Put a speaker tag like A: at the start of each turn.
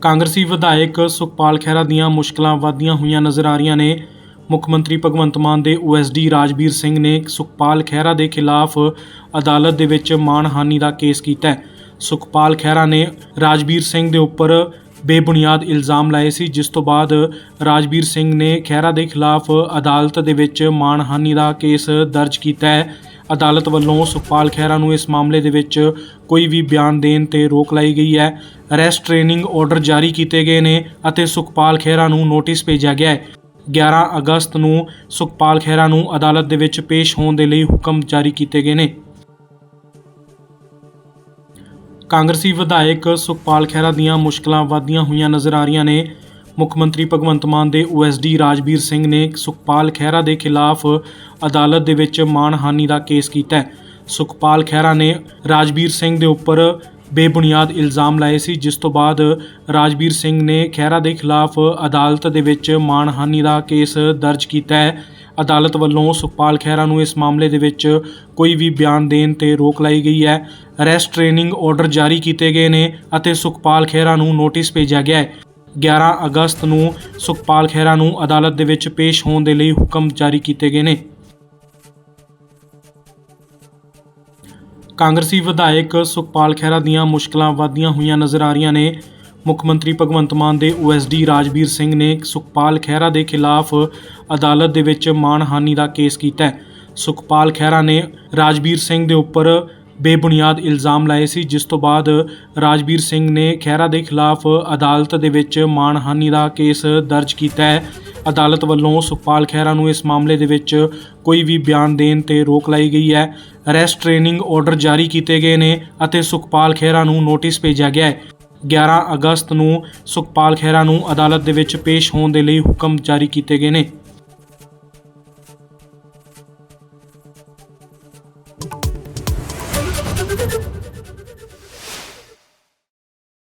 A: ਕਾਂਗਰਸੀ ਵਿਧਾਇਕ ਸੁਖਪਾਲ ਖਹਿਰਾ ਦੀਆਂ ਮੁਸ਼ਕਲਾਂ ਵਧਦੀਆਂ ਹੋਈਆਂ ਨਜ਼ਰ ਆ ਰਹੀਆਂ ਨੇ। ਮੁੱਖ ਮੰਤਰੀ ਭਗਵੰਤ ਮਾਨ ਦੇ ਓਐਸਡੀ ਰਾਜਬੀਰ ਸਿੰਘ ਨੇ ਸੁਖਪਾਲ ਖਹਿਰਾ ਦੇ ਖਿਲਾਫ ਅਦਾਲਤ ਦੇ ਵਿੱਚ ਮਾਣਹਾਨੀ ਦਾ ਕੇਸ ਕੀਤਾ ਹੈ। ਸੁਖਪਾਲ ਖਹਿਰਾ ਨੇ ਰਾਜਬੀਰ ਸਿੰਘ ਦੇ ਉੱਪਰ ਬੇਬੁਨਿਆਦ ਇਲਜ਼ਾਮ ਲਾਏ ਸੀ, ਜਿਸ ਤੋਂ ਬਾਅਦ ਰਾਜਵੀਰ ਸਿੰਘ ਨੇ ਖਹਿਰਾ ਦੇ ਖਿਲਾਫ ਅਦਾਲਤ ਦੇ ਵਿੱਚ ਮਾਣਹਾਨੀ ਦਾ ਕੇਸ ਦਰਜ ਕੀਤਾ ਹੈ। ਅਦਾਲਤ ਵੱਲੋਂ ਸੁਖਪਾਲ ਖਹਿਰਾ ਨੂੰ ਇਸ ਮਾਮਲੇ ਦੇ ਵਿੱਚ ਕੋਈ ਵੀ ਬਿਆਨ ਦੇਣ ਤੇ ਰੋਕ ਲਾਈ ਗਈ ਹੈ। ਅਰੈਸਟ ਟ੍ਰੇਨਿੰਗ ਆਰਡਰ ਜਾਰੀ ਕੀਤੇ ਗਏ ਨੇ ਅਤੇ ਸੁਖਪਾਲ ਖਹਿਰਾ ਨੂੰ ਨੋਟਿਸ ਭੇਜਿਆ ਗਿਆ ਹੈ। 11 ਅਗਸਤ ਨੂੰ ਸੁਖਪਾਲ ਖਹਿਰਾ ਨੂੰ ਅਦਾਲਤ ਦੇ ਵਿੱਚ ਪੇਸ਼ ਹੋਣ ਦੇ ਲਈ ਹੁਕਮ ਜਾਰੀ ਕੀਤੇ ਗਏ ਨੇ। ਕਾਂਗਰਸੀ ਵਿਧਾਇਕ ਸੁਖਪਾਲ ਖਹਿਰਾ ਦੀਆਂ ਮੁਸ਼ਕਲਾਂ ਵਧਦੀਆਂ ਹੋਈਆਂ ਨਜ਼ਰ ਆ ਰਹੀਆਂ ਨੇ। ਮੁੱਖ ਮੰਤਰੀ ਭਗਵੰਤ ਮਾਨ ਦੇ ਓਐਸਡੀ ਰਾਜਵੀਰ ਸਿੰਘ ਨੇ ਸੁਖਪਾਲ ਖਹਿਰਾ ਦੇ ਖਿਲਾਫ ਅਦਾਲਤ ਦੇ ਵਿੱਚ ਮਾਣਹਾਨੀ ਦਾ ਕੇਸ ਕੀਤਾ ਹੈ। ਸੁਖਪਾਲ ਖਹਿਰਾ ਨੇ ਰਾਜਵੀਰ ਸਿੰਘ ਦੇ ਉੱਪਰ ਬੇਬੁਨਿਆਦ ਇਲਜ਼ਾਮ ਲਾਏ ਸੀ, ਜਿਸ ਤੋਂ ਬਾਅਦ ਰਾਜਵੀਰ ਸਿੰਘ ਨੇ ਖਹਿਰਾ ਦੇ ਖਿਲਾਫ ਅਦਾਲਤ ਦੇ ਵਿੱਚ ਮਾਣਹਾਨੀ ਦਾ ਕੇਸ ਦਰਜ ਕੀਤਾ ਹੈ। ਅਦਾਲਤ ਵੱਲੋਂ ਸੁਖਪਾਲ ਖਹਿਰਾ ਨੂੰ ਇਸ ਮਾਮਲੇ ਦੇ ਵਿੱਚ ਕੋਈ ਵੀ ਬਿਆਨ ਦੇਣ ਤੇ ਰੋਕ ਲਾਈ ਗਈ ਹੈ। ਅਰੈਸਟ ਟ੍ਰੇਨਿੰਗ ਆਰਡਰ ਜਾਰੀ ਕੀਤੇ ਗਏ ਨੇ ਅਤੇ ਸੁਖਪਾਲ ਖਹਿਰਾ ਨੂੰ ਨੋਟਿਸ ਭੇਜਿਆ ਗਿਆ ਹੈ। 11 ਅਗਸਤ ਨੂੰ ਸੁਖਪਾਲ ਖਹਿਰਾ ਨੂੰ ਅਦਾਲਤ ਦੇ ਵਿੱਚ ਪੇਸ਼ ਹੋਣ ਦੇ ਲਈ ਹੁਕਮ ਜਾਰੀ ਕੀਤੇ ਗਏ ਨੇ। ਕਾਂਗਰਸੀ ਵਿਧਾਇਕ ਸੁਖਪਾਲ ਖਹਿਰਾ ਦੀਆਂ ਮੁਸ਼ਕਲਾਂ ਵਧਦੀਆਂ ਹੋਈਆਂ ਨਜ਼ਰ ਆ ਰਹੀਆਂ ਨੇ। ਮੁੱਖ ਮੰਤਰੀ ਭਗਵੰਤ ਮਾਨ ਦੇ ਓਐਸਡੀ ਰਾਜਵੀਰ ਸਿੰਘ ਨੇ ਸੁਖਪਾਲ ਖਹਿਰਾ ਦੇ ਖਿਲਾਫ ਅਦਾਲਤ ਦੇ ਵਿੱਚ ਮਾਣਹਾਨੀ ਦਾ ਕੇਸ ਕੀਤਾ ਹੈ। ਸੁਖਪਾਲ ਖਹਿਰਾ ਨੇ ਰਾਜਵੀਰ ਸਿੰਘ ਦੇ ਉੱਪਰ ਬੇਬੁਨਿਆਦ ਇਲਜ਼ਾਮ ਲਾਏ ਸੀ, ਜਿਸ ਤੋਂ ਬਾਅਦ ਰਾਜਵੀਰ ਸਿੰਘ ਨੇ ਖਹਿਰਾ ਦੇ ਖਿਲਾਫ ਅਦਾਲਤ ਦੇ ਵਿੱਚ ਮਾਣਹਾਨੀ ਦਾ ਕੇਸ ਦਰਜ ਕੀਤਾ ਹੈ। ਅਦਾਲਤ ਵੱਲੋਂ ਸੁਖਪਾਲ ਖਹਿਰਾ ਨੂੰ ਇਸ ਮਾਮਲੇ ਦੇ ਵਿੱਚ ਕੋਈ ਵੀ ਬਿਆਨ ਦੇਣ ਤੇ ਰੋਕ ਲਾਈ ਗਈ ਹੈ। ਅਰੈਸਟ ਟ੍ਰੇਨਿੰਗ ਆਰਡਰ ਜਾਰੀ ਕੀਤੇ ਗਏ ਨੇ ਅਤੇ ਸੁਖਪਾਲ ਖਹਿਰਾ ਨੂੰ ਨੋਟਿਸ ਭੇਜਿਆ ਗਿਆ ਹੈ। 11 ਅਗਸਤ ਨੂੰ ਸੁਖਪਾਲ ਖਹਿਰਾ ਨੂੰ ਅਦਾਲਤ ਦੇ ਵਿੱਚ ਪੇਸ਼ ਹੋਣ ਦੇ ਲਈ ਹੁਕਮ ਜਾਰੀ ਕੀਤੇ ਗਏ ਨੇ।